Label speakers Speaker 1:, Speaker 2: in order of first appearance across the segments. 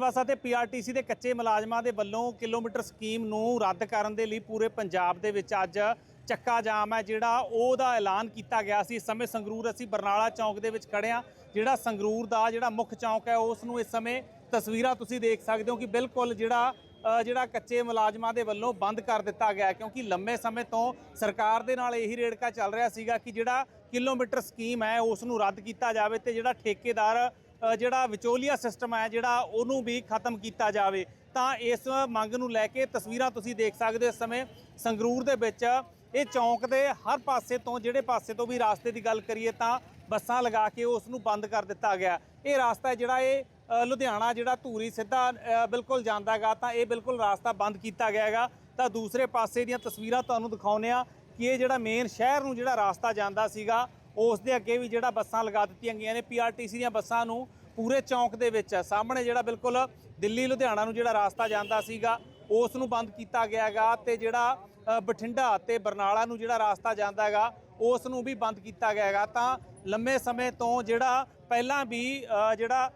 Speaker 1: ਪਨਵਾਸਾ ਤੇ ਪੀਆਰਟੀਸੀ ਦੇ ਕੱਚੇ ਮੁਲਾਜ਼ਮਾਂ ਦੇ ਵੱਲੋਂ ਕਿਲੋਮੀਟਰ ਸਕੀਮ ਨੂੰ ਰੱਦ ਕਰਨ ਦੇ ਲਈ ਪੂਰੇ ਪੰਜਾਬ ਦੇ ਵਿੱਚ ਅੱਜ ਚੱਕਾ ਜਾਮ ਹੈ, ਜਿਹੜਾ ਉਹਦਾ ਐਲਾਨ ਕੀਤਾ ਗਿਆ ਸੀ। ਇਸ ਸਮੇਂ ਸੰਗਰੂਰ ਅਸੀਂ ਬਰਨਾਲਾ ਚੌਂਕ ਦੇ ਵਿੱਚ ਖੜੇ ਹਾਂ। ਜਿਹੜਾ ਸੰਗਰੂਰ ਦਾ ਜਿਹੜਾ ਮੁੱਖ ਚੌਂਕ ਹੈ, ਉਸ ਨੂੰ ਇਸ ਸਮੇਂ ਤਸਵੀਰਾਂ ਤੁਸੀਂ ਦੇਖ ਸਕਦੇ ਹੋ ਕਿ ਬਿਲਕੁਲ ਜਿਹੜਾ ਜਿਹੜਾ ਕੱਚੇ ਮੁਲਾਜ਼ਮਾਂ ਦੇ ਵੱਲੋਂ ਬੰਦ ਕਰ ਦਿੱਤਾ ਗਿਆ ਕਿਉਂਕਿ ਲੰਮੇ ਸਮੇਂ ਤੋਂ ਸਰਕਾਰ ਦੇ ਨਾਲ ਇਹੀ ਰੇੜਕਾ ਚੱਲ ਰਿਹਾ ਸੀਗਾ ਕਿ ਜਿਹੜਾ ਕਿਲੋਮੀਟਰ ਸਕੀਮ ਹੈ, ਉਸ ਨੂੰ ਰੱਦ ਕੀਤਾ ਜਾਵੇ ਤੇ ਜਿਹੜਾ ਠੇਕੇਦਾਰ ਜਿਹੜਾ ਵਿਚੋਲੀਆ ਸਿਸਟਮ ਹੈ, ਜਿਹੜਾ ਉਹਨੂੰ ਵੀ ਖਤਮ ਕੀਤਾ ਜਾਵੇ, ਤਾਂ ਇਸ ਮੰਗ ਨੂੰ ਲੈ ਕੇ ਤਸਵੀਰਾਂ ਤੁਸੀਂ ਦੇਖ ਸਕਦੇ ਹੋ ਇਸ ਸਮੇਂ ਸੰਗਰੂਰ ਦੇ ਵਿੱਚ। ਇਹ ਚੌਂਕ ਦੇ ਹਰ ਪਾਸੇ ਤੋਂ, ਜਿਹੜੇ ਪਾਸੇ ਤੋਂ ਵੀ ਰਾਸਤੇ ਦੀ ਗੱਲ ਕਰੀਏ ਤਾਂ ਬੱਸਾਂ ਲਗਾ ਕੇ ਉਸ ਨੂੰ ਬੰਦ ਕਰ ਦਿੱਤਾ ਗਿਆ। ਇਹ ਰਾਸਤਾ ਜਿਹੜਾ ਇਹ ਲੁਧਿਆਣਾ ਜਿਹੜਾ ਧੂਰੀ ਸਿੱਧਾ ਬਿਲਕੁਲ ਜਾਂਦਾ ਹੈਗਾ ਤਾਂ ਇਹ ਬਿਲਕੁਲ ਰਾਸਤਾ ਬੰਦ ਕੀਤਾ ਗਿਆ ਹੈਗਾ। ਤਾਂ ਦੂਸਰੇ ਪਾਸੇ ਦੀਆਂ ਤਸਵੀਰਾਂ ਤੁਹਾਨੂੰ ਦਿਖਾਉਂਦੇ ਆ ਕਿ ਇਹ ਜਿਹੜਾ ਮੇਨ ਸ਼ਹਿਰ ਨੂੰ ਜਿਹੜਾ ਰਾਸਤਾ ਜਾਂਦਾ ਸੀਗਾ ਉਸ ਦੇ ਅੱਗੇ ਵੀ ਜਿਹੜਾ ਬੱਸਾਂ ਲਗਾ ਦਿੱਤੀਆਂ ਗਈਆਂ ਨੇ ਪੀਆਰਟੀਸੀ ਦੀਆਂ ਬੱਸਾਂ ਨੂੰ ਪੂਰੇ ਚੌਂਕ ਦੇ ਵਿੱਚ ਹੈ ਸਾਹਮਣੇ ਜਿਹੜਾ ਬਿਲਕੁਲ ਦਿੱਲੀ, ਲੁਧਿਆਣਾ ਨੂੰ ਜਿਹੜਾ ਰਾਸਤਾ ਜਾਂਦਾ ਸੀਗਾ, ਉਸ ਨੂੰ ਬੰਦ ਕੀਤਾ ਗਿਆ ਹੈਗਾ ਤੇ ਜਿਹੜਾ ਬਠਿੰਡਾ ਤੇ ਬਰਨਾਲਾ ਨੂੰ ਜਿਹੜਾ ਰਾਸਤਾ ਜਾਂਦਾ ਹੈਗਾ, ਉਸ ਨੂੰ ਵੀ ਬੰਦ ਕੀਤਾ ਗਿਆ ਹੈਗਾ। ਤਾਂ ਲੰਮੇ ਸਮੇਂ ਤੋਂ ਜਿਹੜਾ ਪਹਿਲਾਂ ਵੀ ਜਿਹੜਾ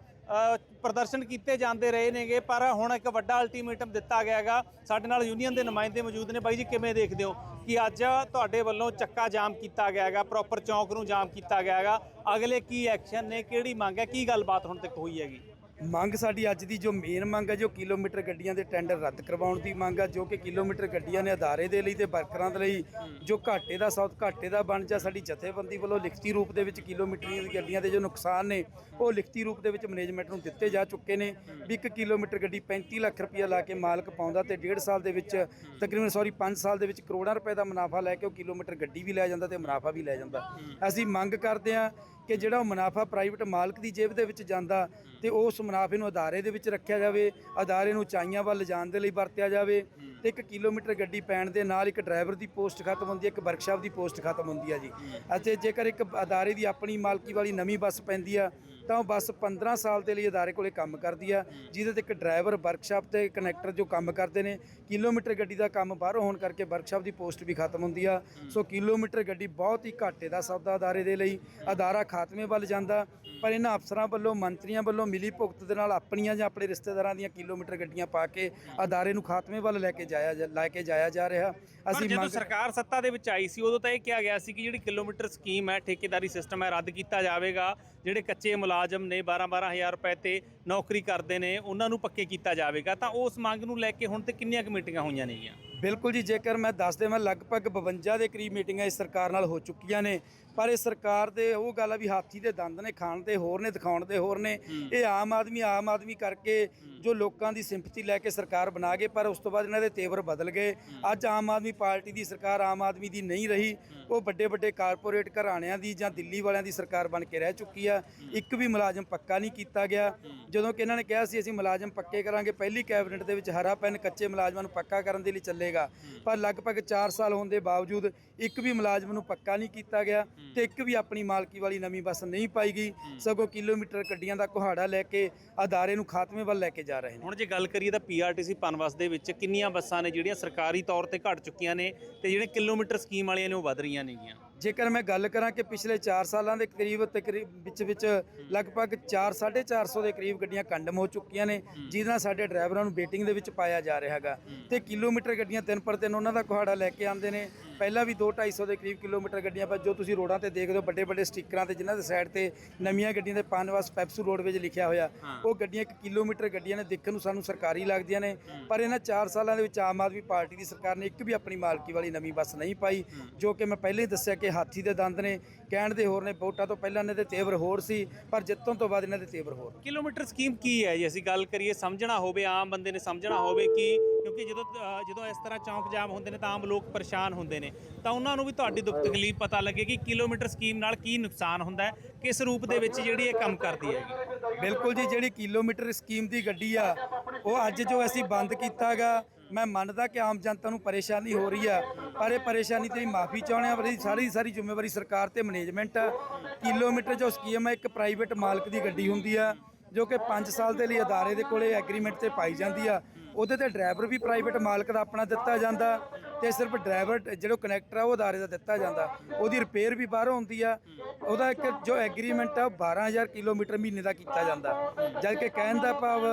Speaker 1: ਪ੍ਰਦਰਸ਼ਨ ਕੀਤੇ ਜਾਂਦੇ ਰਹੇ ਨੇਗੇ, ਪਰ ਹੁਣ ਇੱਕ ਵੱਡਾ ਅਲਟੀਮੇਟਮ ਦਿੱਤਾ ਗਿਆ ਹੈਗਾ। ਸਾਡੇ ਨਾਲ ਯੂਨੀਅਨ ਦੇ ਨੁਮਾਇੰਦੇ ਮੌਜੂਦ ਨੇ। ਬਾਈ ਜੀ, ਕਿਵੇਂ ਦੇਖਦੇ ਹੋ ਕਿ ਅੱਜ ਤੁਹਾਡੇ ਵੱਲੋਂ ਚੱਕਾ ਜਾਮ ਕੀਤਾ ਗਿਆ ਹੈਗਾ ਪ੍ਰੋਪਰ ਚੌਂਕ ਨੂੰ ਜਾਮ ਕੀਤਾ ਗਿਆ ਹੈਗਾ? ਅਗਲੇ ਕੀ ਐਕਸ਼ਨ ਨੇ? ਕਿਹੜੀ ਮੰਗ ਹੈ? ਕੀ ਗੱਲਬਾਤ ਹੁਣ ਤੱਕ ਹੋਈ ਹੈਗੀ?
Speaker 2: ਮੰਗ ਸਾਡੀ ਅੱਜ ਦੀ ਜੋ ਮੇਨ ਮੰਗ ਹੈ, ਜੋ ਕਿਲੋਮੀਟਰ ਗੱਡੀਆਂ ਦੇ ਟੈਂਡਰ ਰੱਦ ਕਰਵਾਉਣ ਦੀ ਮੰਗ ਹੈ, ਜੋ ਕਿ ਕਿਲੋਮੀਟਰ ਗੱਡੀਆਂ ਨੇ ਅਦਾਰੇ ਦੇ ਲਈ ਤੇ ਵਰਕਰਾਂ ਦੇ ਲਈ, ਜੋ ਘਾਟੇ ਦਾ ਸੌਤ ਘਾਟੇ ਦਾ ਬਣ ਜਾ, ਸਾਡੀ ਜਥੇਬੰਦੀ ਵੱਲੋਂ ਲਿਖਤੀ ਰੂਪ ਦੇ ਵਿੱਚ ਕਿਲੋਮੀਟਰੀਆਂ ਦੀ ਗੱਡੀਆਂ ਦੇ ਜੋ ਨੁਕਸਾਨ ਨੇ, ਉਹ ਲਿਖਤੀ ਰੂਪ ਦੇ ਵਿੱਚ ਮੈਨੇਜਮੈਂਟ ਨੂੰ ਦਿੱਤੇ ਜਾ ਚੁੱਕੇ ਨੇ। ਵੀ 1 ਕਿਲੋਮੀਟਰ ਗੱਡੀ 35 ਲੱਖ ਰੁਪਇਆ ਲਾ ਕੇ ਮਾਲਕ ਪਾਉਂਦਾ ਤੇ 1.5 ਸਾਲ ਦੇ ਵਿੱਚ, ਤਕਰੀਬਨ ਸੌਰੀ 5 ਸਾਲ ਦੇ ਵਿੱਚ ਕਰੋੜਾਂ ਰੁਪਏ ਦਾ ਮੁਨਾਫਾ ਲੈ ਕੇ ਉਹ ਕਿਲੋਮੀਟਰ ਗੱਡੀ ਵੀ ਲੈ ਜਾਂਦਾ ਤੇ ਮੁਨਾਫਾ ਵੀ ਲੈ ਜਾਂਦਾ। ਅਸੀਂ ਮੰਗ ਕਰਦੇ ਹਾਂ ਕਿ ਜਿਹੜਾ ਉਹ ਮੁਨਾਫਾ ਪ੍ਰਾਈਵੇਟ ਮਾਲਕ ਦੀ ਜੇਬ ਦੇ ਵਿੱਚ ਜਾਂਦਾ ਤੇ ਉਸ ਮੁਨਾਫੇ ਨੂੰ ਅਦਾਰੇ ਦੇ ਵਿੱਚ ਰੱਖਿਆ ਜਾਵੇ ਅਦਾਰੇ ਨੂੰ ਉਚਾਈਆਂ ਵੱਲ ਲਿਜਾਣ ਦੇ ਲਈ ਵਰਤਿਆ ਜਾਵੇ ਤੇ 1 ਕਿਲੋਮੀਟਰ ਗੱਡੀ ਪੈਣ ਦੇ ਨਾਲ ਇੱਕ ਡਰਾਈਵਰ ਦੀ ਪੋਸਟ ਖਤਮ ਹੁੰਦੀ ਹੈ ਇੱਕ ਵਰਕਸ਼ਾਪ ਦੀ ਪੋਸਟ ਖਤਮ ਹੁੰਦੀ ਹੈ ਜੀ। ਅਤੇ ਜੇਕਰ ਇੱਕ ਅਦਾਰੇ ਦੀ ਆਪਣੀ ਮਾਲਕੀ ਵਾਲੀ ਨਵੀਂ ਬੱਸ ਪੈਂਦੀ ਆ ਤਾਂ ਉਹ ਬੱਸ 15 ਸਾਲ ਦੇ ਲਈ ਅਦਾਰੇ ਕੋਲੇ ਕੰਮ ਕਰਦੀ ਆ ਜਿਹਦੇ ਤੇ ਇੱਕ ਡਰਾਈਵਰ ਵਰਕਸ਼ਾਪ ਤੇ ਕਨੈਕਟਰ ਜੋ ਕੰਮ ਕਰਦੇ ਨੇ ਕਿਲੋਮੀਟਰ ਗੱਡੀ ਦਾ ਕੰਮ ਬਾਹਰੋਂ ਹੋਣ ਕਰਕੇ ਵਰਕਸ਼ਾਪ ਦੀ ਪੋਸਟ ਵੀ ਖਤਮ ਹੁੰਦੀ ਆ। ਸੋ ਕਿਲੋਮੀਟਰ ਗੱਡੀ ਬਹੁਤ ਹੀ ਘਾਟੇ ਦਾ ਸੌਦਾ ਅਦਾਰੇ ਦੇ ਲਈ ਅਦਾਰਾ ਖਾਤਮੇ ਵੱਲ ਜਾਂਦਾ ਪਰ ਇਹਨਾਂ ਅਫਸਰਾਂ ਵੱਲੋਂ ਮੰਤਰੀਆਂ ਵੱਲੋਂ ਮਿਲੀ ਭੁਗਤ ਦੇ ਨਾਲ ਆਪਣੀਆਂ ਜਾਂ ਆਪਣੇ ਰਿਸ਼ਤੇਦਾਰਾਂ ਦੀਆਂ ਕਿਲੋਮੀਟਰ ਗੱਡੀਆਂ ਪਾ ਕੇ ਅਦਾਰੇ ਨੂੰ ਖਾਤਮੇ ਵੱਲ ਲੈ ਕੇ ਜਾਇਆ ਲੈ ਕੇ ਜਾਇਆ ਜਾ ਰਿਹਾ। ਅਸੀਂ
Speaker 1: ਜਦੋਂ ਸਰਕਾਰ ਸੱਤਾ ਦੇ ਵਿੱਚ ਆਈ ਸੀ ਉਦੋਂ ਤਾਂ ਇਹ ਕਿਹਾ ਗਿਆ ਸੀ ਕਿ ਜਿਹੜੀ ਕਿਲੋਮੀਟਰ ਸਕੀਮ ਹੈ ਠੇਕੇਦਾਰੀ ਸਿਸਟਮ ਹੈ ਰੱਦ ਕੀਤਾ ਜਾਵੇਗਾ। ਜਿਹੜੇ ਕੱਚੇ ਮੁਲਾਜ਼ਮ ਨੇ 12 ਹਜ਼ਾਰ ਰੁਪਏ ਤੇ ਨੌਕਰੀ ਕਰਦੇ ਨੇ ਉਹਨਾਂ ਨੂੰ ਪੱਕੇ ਕੀਤਾ ਜਾਵੇਗਾ ਤਾਂ ਉਸ ਮੰਗ ਨੂੰ ਲੈ ਕੇ ਹੁਣ ਤੇ ਕਿੰਨੀਆਂ ਕਮੇਟੀਆਂ ਹੋਈਆਂ ਨੇਗੀਆਂ?
Speaker 2: ਬਿਲਕੁਲ ਜੀ ਜੇਕਰ ਮੈਂ ਦੱਸ ਦੇਵਾਂ ਲਗਭਗ 52 ਦੇ ਕਰੀਬ ਮੀਟਿੰਗਾਂ ਇਸ ਸਰਕਾਰ ਨਾਲ ਹੋ ਚੁੱਕੀਆਂ ਨੇ ਪਰ ਇਹ ਸਰਕਾਰ ਦੇ ਉਹ ਗੱਲ ਆ ਵੀ ਹਾਥੀ ਦੇ ਦੰਦ ਨੇ ਖਾਣ ਦੇ ਹੋਰ ਨੇ ਦਿਖਾਉਣ ਦੇ ਹੋਰ ਨੇ ਇਹ ਆਮ ਆਦਮੀ ਆਮ ਆਦਮੀ ਕਰਕੇ ਜੋ ਲੋਕਾਂ ਦੀ ਸਿੰਪਥੀ ਲੈ ਕੇ ਸਰਕਾਰ ਬਣਾ ਗਏ ਪਰ ਉਸ ਤੋਂ ਬਾਅਦ ਇਹਨਾਂ ਦੇ ਤੇਵਰ ਬਦਲ ਗਏ। ਅੱਜ ਆਮ ਆਦਮੀ ਪਾਰਟੀ ਦੀ ਸਰਕਾਰ ਆਮ ਆਦਮੀ ਦੀ ਨਹੀਂ ਰਹੀ ਉਹ ਵੱਡੇ ਵੱਡੇ ਕਾਰਪੋਰੇਟ ਘਰਾਣਿਆਂ ਦੀ ਜਾਂ ਦਿੱਲੀ ਵਾਲਿਆਂ ਦੀ ਸਰਕਾਰ ਬਣ ਕੇ ਰਹਿ ਚੁੱਕੀ ਆ। ਇੱਕ ਵੀ ਮੁਲਾਜ਼ਮ ਪੱਕਾ ਨਹੀਂ ਕੀਤਾ ਗਿਆ। ਜਦੋਂ ਕਿ ਇਹਨਾਂ ਨੇ ਕਿਹਾ ਸੀ, ਅਸੀਂ ਮੁਲਾਜ਼ਮ ਪੱਕੇ ਕਰਾਂਗੇ, ਪਹਿਲੀ ਕੈਬਨਿਟ ਦੇ ਵਿੱਚ ਹਰਾ ਪੈਨ ਕੱਚੇ ਮੁਲਾਜ਼ਮਾਂ ਨੂੰ ਪੱਕਾ ਕਰਨ ਦੇ ਲਈ ਚੱਲੇਗਾ। ਪਰ ਲਗਭਗ 4 ਸਾਲ ਹੋਣ ਦੇ ਬਾਵਜੂਦ ਇੱਕ ਵੀ ਮੁਲਾਜ਼ਮ ਨੂੰ ਪੱਕਾ ਨਹੀਂ ਕੀਤਾ ਗਿਆ ਤੇ ਇੱਕ ਵੀ ਆਪਣੀ ਮਾਲਕੀ ਵਾਲੀ ਨਵੀਂ ਬੱਸ ਨਹੀਂ ਪਾਈ ਗਈ। ਸਗੋਂ ਕਿਲੋਮੀਟਰ ਗੱਡੀਆਂ ਦਾ ਕੁਹਾੜਾ ਲੈ ਕੇ ਅਦਾਰੇ ਨੂੰ ਖਾਤਮੇ ਵੱਲ ਲੈ ਕੇ ਜਾ ਰਹੇ ਨੇ।
Speaker 1: ਹੁਣ ਜੇ ਗੱਲ ਕਰੀਏ ਤਾਂ ਪੀਆਰਟੀਸੀ ਪਨਵਸ ਦੇ ਵਿੱਚ ਕਿੰਨੀਆਂ ਬੱਸਾਂ ਨੇ ਜਿਹੜੀਆਂ ਸਰਕਾਰੀ ਤੌਰ ਤੇ ਘਟ ਚੁੱਕੀਆਂ ਨੇ ਤੇ ਜਿਹੜੇ ਕਿਲੋਮੀਟਰ ਸਕੀਮ ਵਾਲੀਆਂ ਨੇ ਉਹ ਵਧ ਰਹੀਆਂ ਨੇਗੀਆਂ?
Speaker 2: ਜੇਕਰ ਮੈਂ ਗੱਲ ਕਰਾਂ ਕਿ ਪਿਛਲੇ 4 ਸਾਲਾਂ ਦੇ ਕਰੀਬ ਤਕਰੀਬ ਵਿੱਚ ਵਿੱਚ ਲਗਭਗ 4 450 ਦੇ ਕਰੀਬ ਗੱਡੀਆਂ ਕੰਡਮ ਹੋ ਚੁੱਕੀਆਂ ਨੇ ਜਿਹਦੇ ਨਾਲ ਸਾਡੇ ਡਰਾਈਵਰਾਂ ਨੂੰ ਵੇਟਿੰਗ ਦੇ ਵਿੱਚ ਪਾਇਆ ਜਾ ਰਿਹਾ ਹੈਗਾ। ਤੇ ਕਿਲੋਮੀਟਰ ਗੱਡੀਆਂ ਤਿੰਨ ਪਰ ਤਿੰਨ ਉਹਨਾਂ ਦਾ ਕੁਹਾੜਾ ਲੈ ਕੇ ਆਉਂਦੇ ਨੇ ਪਹਿਲਾਂ ਵੀ 2 250 ਦੇ ਕਰੀਬ ਕਿਲੋਮੀਟਰ ਗੱਡੀਆਂ ਪਰ ਜੋ ਤੁਸੀਂ ਰੋਡਾਂ ਤੇ ਦੇਖਦੇ ਹੋ ਵੱਡੇ ਵੱਡੇ ਸਟickਰਾਂ ਤੇ ਜਿਨ੍ਹਾਂ ਦੇ ਸਾਈਡ ਤੇ ਨਵੀਆਂ ਗੱਡੀਆਂ ਦੇ ਪਾਨਵਾਸ ਪੈਪਸੂ ਰੋਡਵੇਜ ਲਿਖਿਆ ਹੋਇਆ ਉਹ ਗੱਡੀਆਂ 1 ਕਿਲੋਮੀਟਰ ਗੱਡੀਆਂ ਨੇ ਦੇਖਣ ਨੂੰ ਸਾਨੂੰ ਸਰਕਾਰੀ ਲੱਗਦੀਆਂ ਨੇ। ਪਰ ਇਹਨਾਂ 4 ਸਾਲਾਂ ਦੇ ਵਿੱਚ ਆਮ ਆਦਮੀ ਪਾਰਟੀ ਦੀ ਸਰਕਾਰ ਨੇ ਇੱਕ ਵੀ ਆਪਣੀ ਮਾਲਕੀ ਵਾਲੀ ਨਵੀਂ ਬੱਸ ਨਹੀਂ ਪਾਈ ਜੋ ਕਿ ਮੈਂ ਪਹਿਲਾਂ ਹੀ ਦੱਸਿਆ ਕਿ ਹਾਥੀ ਦੇ ਦੰਦ ਨੇ ਕਹਿਣ ਦੇ ਹੋਰ ਨੇ ਵੋਟਾਂ ਤੋਂ ਪਹਿਲਾਂ ਇਹਨਾਂ ਦੇ ਤੇਵਰ ਹੋਰ ਸੀ ਪਰ ਜਿੱਤਣ ਤੋਂ ਬਾਅਦ ਇਹਨਾਂ ਦੇ ਤੇਵਰ ਹੋਰ।
Speaker 1: ਕਿਲੋਮੀਟਰ ਸਕੀਮ ਕੀ ਹੈ ਜੀ? ਅਸੀਂ ਗੱਲ ਕਰੀਏ ਸਮਝਣਾ ਹੋਵੇ ਆਮ ਬੰਦੇ ਨੇ ਸਮਝਣਾ ਹੋਵੇ ਕਿ ਕਿਉਂਕਿ ਜਦੋਂ ਅ, ਜਦੋਂ ਇਸ ਤਰ੍ਹਾਂ ਚੌਂਕ ਜਾਮ ਹੁੰਦੇ ਨੇ ਤਾਂ ਆਮ ਲੋਕ ਪਰੇਸ਼ਾਨ ਹੁੰਦੇ ਨੇ। ਤਾਂ ਉਹਨਾਂ ਨੂੰ ਵੀ ਤੁਹਾਡੀ ਦੁੱਖ ਤਕਲੀਫ ਪਤਾ ਲੱਗੇ ਕਿ ਕਿਲੋਮੀਟਰ ਸਕੀਮ ਨਾਲ ਕੀ ਨੁਕਸਾਨ ਹੁੰਦਾ ਹੈ ਕਿਸ ਰੂਪ ਦੇ ਵਿੱਚ ਜਿਹੜੀ ਇਹ ਕੰਮ ਕਰਦੀ ਹੈਗੀ।
Speaker 2: ਬਿਲਕੁਲ ਜੀ ਜਿਹੜੀ ਕਿਲੋਮੀਟਰ ਸਕੀਮ ਦੀ ਗੱਡੀ ਆ ਉਹ ਅੱਜ ਜੋ ਅਸੀਂ ਬੰਦ ਕੀਤਾਗਾ ਮੈਂ ਮੰਨਦਾ ਕਿ ਆਮ ਜਨਤਾ ਨੂੰ ਪਰੇਸ਼ਾਨੀ ਹੋ ਰਹੀ ਆ ਪਰ ਇਹ ਪਰੇਸ਼ਾਨੀ ਤੇ ਮਾਫੀ ਚਾਹੁੰਦੇ ਆ ਪਰ ਇਹਦੀ ਸਾਰੀ ਸਾਰੀ ਜ਼ਿੰਮੇਵਾਰੀ ਸਰਕਾਰ ਤੇ ਮੈਨੇਜਮੈਂਟ ਆ। ਕਿਲੋਮੀਟਰ ਜੋ ਸਕੀਮ ਹੈ ਇੱਕ ਪ੍ਰਾਈਵੇਟ ਮਾਲਕ ਦੀ ਗੱਡੀ ਹੁੰਦੀ ਆ ਜੋ ਕਿ 5 ਸਾਲ ਦੇ ਲਈ ਅਦਾਰੇ ਦੇ ਕੋਲੇ ਐਗਰੀਮੈਂਟ ਤੇ ਪਾਈ ਜਾਂਦੀ ਆ। ਉਹਦੇ ਤੇ ਡਰਾਈਵਰ ਵੀ ਪ੍ਰਾਈਵੇਟ ਮਾਲਕ ਦਾ ਆਪਣਾ ਦਿੱਤਾ ਜਾਂਦਾ ਤੇ ਸਿਰਫ ਡਰਾਈਵਰ ਜਿਹੜਾ ਕਨੈਕਟਰ ਆ ਉਹ ਅਦਾਰੇ ਦਾ ਦਿੱਤਾ ਜਾਂਦਾ। ਉਹਦੀ ਰਿਪੇਅਰ ਵੀ ਬਾਹਰੋਂ ਹੁੰਦੀ ਆ। ਉਹਦਾ ਇੱਕ ਜੋ ਐਗਰੀਮੈਂਟ ਆ ਉਹ 12000 ਕਿਲੋਮੀਟਰ ਮਹੀਨੇ ਦਾ ਕੀਤਾ ਜਾਂਦਾ। ਜਦ ਕਿ ਕਹਿਣ ਦਾ ਭਾਵ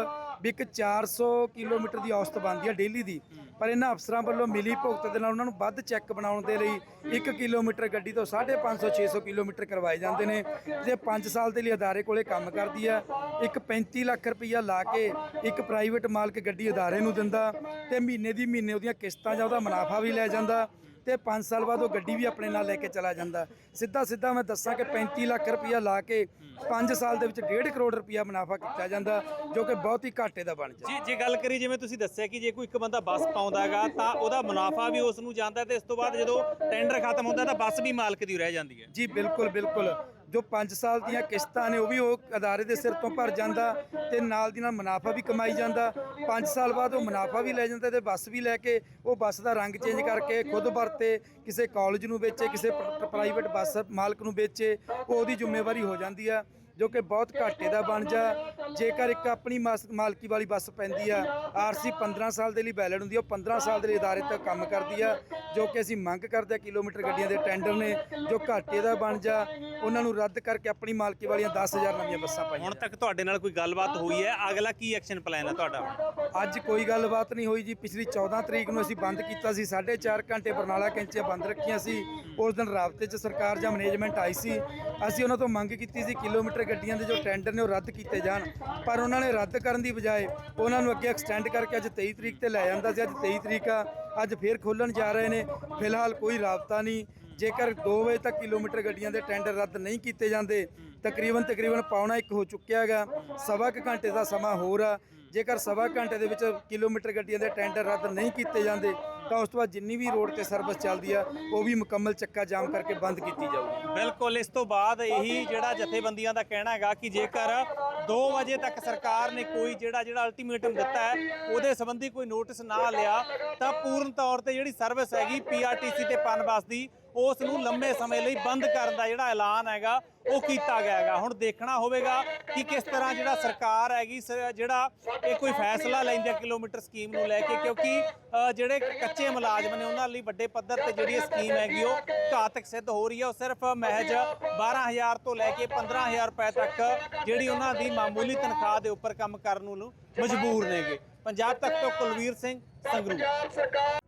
Speaker 2: ਵੀ ਇੱਕ 400 ਕਿਲੋਮੀਟਰ ਦੀ ਔਸਤ ਬਣਦੀ ਆ ਡੇਲੀ ਦੀ ਪਰ ਇਹਨਾਂ ਅਫਸਰਾਂ ਵੱਲੋਂ ਮਿਲੀ ਭੁਗਤ ਦੇ ਨਾਲ ਉਹਨਾਂ ਨੂੰ ਵੱਧ ਚੈੱਕ ਬਣਾਉਣ ਦੇ ਲਈ 1 ਕਿਲੋਮੀਟਰ ਗੱਡੀ ਤੋਂ 550 600 ਕਿਲੋਮੀਟਰ ਕਰਵਾਏ ਜਾਂਦੇ ਨੇ। ਜੇ 5 ਸਾਲ ਦੇ ਲਈ ਅਦਾਰੇ ਕੋਲੇ ਕੰਮ ਕਰਦੀ ਹੈ, ਇੱਕ 35 ਲੱਖ ਰੁਪਈਆ ਲਾ ਕੇ ਇੱਕ ਪ੍ਰਾਈਵੇਟ ਮਾਲਕ ਗੱਡੀ ਅਦਾਰੇ ਨੂੰ ਦਿੰਦਾ ਤੇ ਮਹੀਨੇ ਦੀ ਮਹੀਨੇ ਉਹਦੀਆਂ ਕਿਸ਼ਤਾਂ ਜਾਂ ਉਹਦਾ ਮੁਨਾਫਾ ਵੀ ਲੈ ਜਾਂਦਾ। ਤੇ 5 ਸਾਲ ਬਾਅਦ ਉਹ ਗੱਡੀ ਵੀ ਆਪਣੇ ਨਾਲ ਲੈ ਕੇ ਚਲਾ ਜਾਂਦਾ। ਸਿੱਧਾ ਸਿੱਧਾ ਮੈਂ ਦੱਸਾਂ ਕਿ 35 ਲੱਖ ਰੁਪਈਆ ਲਾ ਕੇ 5 ਸਾਲ ਦੇ ਵਿੱਚ 1.5 ਕਰੋੜ ਰੁਪਈਆ ਮੁਨਾਫਾ ਕੀਤਾ ਜਾਂਦਾ ਜੋ ਕਿ ਬਹੁਤ ਹੀ ਘਾਟੇ ਦਾ ਬਣ ਜਾਂਦਾ।
Speaker 1: ਜੀ ਜੇ ਗੱਲ ਕਰੀ ਜਿਵੇਂ ਤੁਸੀਂ ਦੱਸਿਆ ਕਿ ਜੇ ਕੋਈ ਇੱਕ ਬੰਦਾ ਬੱਸ ਪਾਉਂਦਾ ਹੈਗਾ ਤਾਂ ਉਹਦਾ ਮੁਨਾਫਾ ਵੀ ਉਸ ਨੂੰ ਜਾਂਦਾ ਤੇ ਇਸ ਤੋਂ ਬਾਅਦ ਜਦੋਂ ਟੈਂਡਰ ਖਤਮ ਹੁੰਦਾ ਤਾਂ ਬੱਸ ਵੀ ਮਾਲਕ ਦੀ ਰਹਿ ਜਾਂਦੀ ਹੈ।
Speaker 2: ਜੀ ਬਿਲਕੁਲ ਬਿਲਕੁਲ। ਜੋ 5 ਸਾਲ ਦੀਆਂ ਕਿਸ਼ਤਾਂ ਨੇ ਉਹ ਵੀ ਉਹ ਅਦਾਰੇ ਦੇ ਸਿਰ ਤੋਂ ਭਰ ਜਾਂਦਾ ਤੇ ਨਾਲ ਦੀ ਨਾਲ ਮੁਨਾਫਾ ਵੀ ਕਮਾਈ ਜਾਂਦਾ। 5 ਸਾਲ ਬਾਅਦ ਉਹ ਮੁਨਾਫਾ ਵੀ ਲੈ ਜਾਂਦਾ ਤੇ ਬੱਸ ਵੀ ਲੈ ਕੇ ਉਹ ਬੱਸ ਦਾ ਰੰਗ ਚੇਂਜ ਕਰਕੇ ਖੁਦ ਵਰਤੇ ਕਿਸੇ ਕਾਲਜ ਨੂੰ ਵੇਚੇ ਕਿਸੇ ਪ੍ਰਾਈਵੇਟ ਬੱਸ ਮਾਲਕ ਨੂੰ ਵੇਚੇ ਉਹ ਉਹਦੀ ਜ਼ਿੰਮੇਵਾਰੀ ਹੋ ਜਾਂਦੀ ਆ। ਜੋ ਕਿ ਬਹੁਤ ਘਾਟੇ ਦਾ ਬਣ ਜਾ। ਜੇਕਰ ਇੱਕ ਆਪਣੀ ਮਾਲਕੀ ਵਾਲੀ ਬੱਸ ਪੈਂਦੀ ਆ ਆਰਸੀ 15 ਸਾਲ ਦੇ ਲਈ ਵੈਲਿਡ ਹੁੰਦੀ ਆ ਉਹ 15 ਸਾਲ ਦੇ ਲਈ ਅਦਾਰੇ ਤੱਕ ਕੰਮ ਕਰਦੀ ਆ ਜੋ ਕਿ ਅਸੀਂ ਮੰਗ ਕਰਦੇ ਆ ਕਿਲੋਮੀਟਰ ਗੱਡੀਆਂ ਦੇ ਟੈਂਡਰ ਨੇ ਜੋ ਘਾਟੇ ਦਾ ਬਣ ਜਾ ਉਹਨਾਂ ਨੂੰ ਰੱਦ ਕਰਕੇ ਆਪਣੀ ਮਾਲਕੀ ਵਾਲੀਆਂ 10000 ਨਵੀਆਂ ਬੱਸਾਂ ਪਾਈਆਂ
Speaker 1: ਹੁਣ ਤੱਕ ਤੁਹਾਡੇ ਨਾਲ ਕੋਈ ਗੱਲਬਾਤ ਹੋਈ ਹੈ? ਅਗਲਾ ਕੀ ਐਕਸ਼ਨ ਪਲਾਨ ਹੈ ਤੁਹਾਡਾ?
Speaker 2: ਅੱਜ ਕੋਈ ਗੱਲਬਾਤ ਨਹੀਂ ਹੋਈ ਜੀ। ਪਿਛਲੀ 14 ਤਰੀਕ ਨੂੰ ਅਸੀਂ ਬੰਦ ਕੀਤਾ ਸੀ। 4.5 ਘੰਟੇ ਬਰਨਾਲਾ ਕੈਂਚੀਆਂ ਬੰਦ ਰੱਖੀਆਂ ਸੀ। ਉਸ ਦਿਨ ਰਾਬਤੇ 'ਚ ਸਰਕਾਰ ਜਾਂ ਮੈਨੇਜਮੈਂਟ ਆਈ ਸੀ। ਅਸੀਂ ਉਹਨਾਂ ਤੋਂ ਮੰਗ ਕੀਤੀ ਸੀ ਕਿਲੋਮੀਟਰ ਗੱਡੀਆਂ ਦੇ ਜੋ ਟੈਂਡਰ ਨੇ ਉਹ ਰੱਦ ਕੀਤੇ ਜਾਣ, ਪਰ ਉਹਨਾਂ ਨੇ ਰੱਦ ਕਰਨ ਦੀ ਬਜਾਏ ਉਹਨਾਂ ਨੂੰ ਅੱਗੇ ਐਕਸਟੈਂਡ ਕਰਕੇ ਅੱਜ 23 ਤਰੀਕ ਤੇ ਲੈ ਜਾਂਦਾ ਸੀ, ਅੱਜ 23 ਤਰੀਕ ਆ, ਅੱਜ ਫੇਰ ਖੋਲਣ ਜਾ ਰਹੇ ਨੇ। ਫਿਲਹਾਲ ਕੋਈ ਰਾਬਤਾ ਨਹੀਂ। ਜੇਕਰ 2 ਵਜੇ ਤੱਕ ਕਿਲੋਮੀਟਰ ਗੱਡੀਆਂ ਦੇ ਟੈਂਡਰ ਰੱਦ ਨਹੀਂ ਕੀਤੇ ਜਾਂਦੇ, ਤਕਰੀਬਨ ਤਕਰੀਬਨ ਪੌਣਾ ਇੱਕ ਹੋ ਚੁੱਕਿਆ ਹੈਗਾ। ਸਵਾ ਕੁ ਘੰਟੇ ਦਾ ਸਮਾਂ ਹੋਰ ਆ। ਜੇਕਰ ਸਵਾ ਘੰਟੇ ਦੇ ਵਿੱਚ ਕਿਲੋਮੀਟਰ ਗੱਡੀਆਂ ਦੇ ਟੈਂਡਰ ਰੱਦ ਨਹੀਂ ਕੀਤੇ ਜਾਂਦੇ ਤਾਂ ਉਸ ਤੋਂ ਬਾਅਦ ਜਿੰਨੀ ਵੀ ਰੋਡ ਤੇ ਸਰਵਿਸ ਚੱਲਦੀ ਆ, ਉਹ ਵੀ ਮੁਕੰਮਲ ਚੱਕਾ ਜਾਮ ਕਰਕੇ ਬੰਦ ਕੀਤੀ ਜਾਊਗੀ।
Speaker 1: ਬਿਲਕੁਲ, ਇਸ ਤੋਂ ਬਾਅਦ ਇਹੀ ਜਿਹੜਾ ਜਥੇਬੰਦੀਆਂ ਦਾ ਕਹਿਣਾ ਹੈਗਾ ਕਿ ਜੇਕਰ 2 ਵਜੇ ਤੱਕ ਸਰਕਾਰ ਨੇ ਕੋਈ ਜਿਹੜਾ ਜਿਹੜਾ ਅਲਟੀਮੇਟਮ ਦਿੱਤਾ ਹੈ, ਉਹਦੇ ਸੰਬੰਧੀ ਕੋਈ ਨੋਟਿਸ ਨਾ ਲਿਆ, ਤਾਂ ਪੂਰਨ ਤੌਰ ਤੇ ਜਿਹੜੀ ਸਰਵਿਸ ਹੈਗੀ ਪੀਆਰਟੀਸੀ ਤੇ ਪਨਬਸ ਦੀ ਉਸ ਨੂੰ ਲੰਬੇ ਸਮੇਂ ਲਈ ਬੰਦ ਕਰਨ ਦਾ ਜਿਹੜਾ ਐਲਾਨ ਹੈਗਾ, ਉਹ ਕੀਤਾ ਗਿਆ ਹੈਗਾ। ਹੁਣ ਦੇਖਣਾ ਹੋਵੇਗਾ ਕਿ ਕਿਸ ਤਰ੍ਹਾਂ ਜਿਹੜਾ ਸਰਕਾਰ ਹੈਗੀ, ਸ- ਜਿਹੜਾ ਇਹ ਕੋਈ ਫੈਸਲਾ ਲੈਂਦੀ ਹੈ ਕਿਲੋਮੀਟਰ ਸਕੀਮ ਨੂੰ ਲੈ ਕੇ, ਕਿਉਂਕਿ ਜਿਹੜੇ ਕੱਚੇ ਮੁਲਾਜ਼ਮ ਨੇ ਉਹਨਾਂ ਲਈ ਵੱਡੇ ਪੱਧਰ ਤੇ ਜਿਹੜੀ ਇਹ ਸਕੀਮ ਹੈਗੀ, ਉਹ ਘਾਤਕ ਸਿੱਧ ਹੋ ਰਹੀ ਹੈ। ਉਹ ਸਿਰਫ ਮਹਿਜ 12000 ਤੋਂ ਲੈ ਕੇ 15000 ਰੁਪਏ ਤੱਕ ਜਿਹੜੀ ਉਹਨਾਂ ਦੀ ਮਾਮੂਲੀ ਤਨਖਾਹ ਦੇ ਉੱਪਰ ਕੰਮ ਕਰਨ ਨੂੰ ਮਜਬੂਰ ਨੇਗੇ। ਪੰਜਾਬ ਤੱਕ ਤੋਂ ਕੁਲਵੀਰ ਸਿੰਘ ਸੰਗਰੂਰ।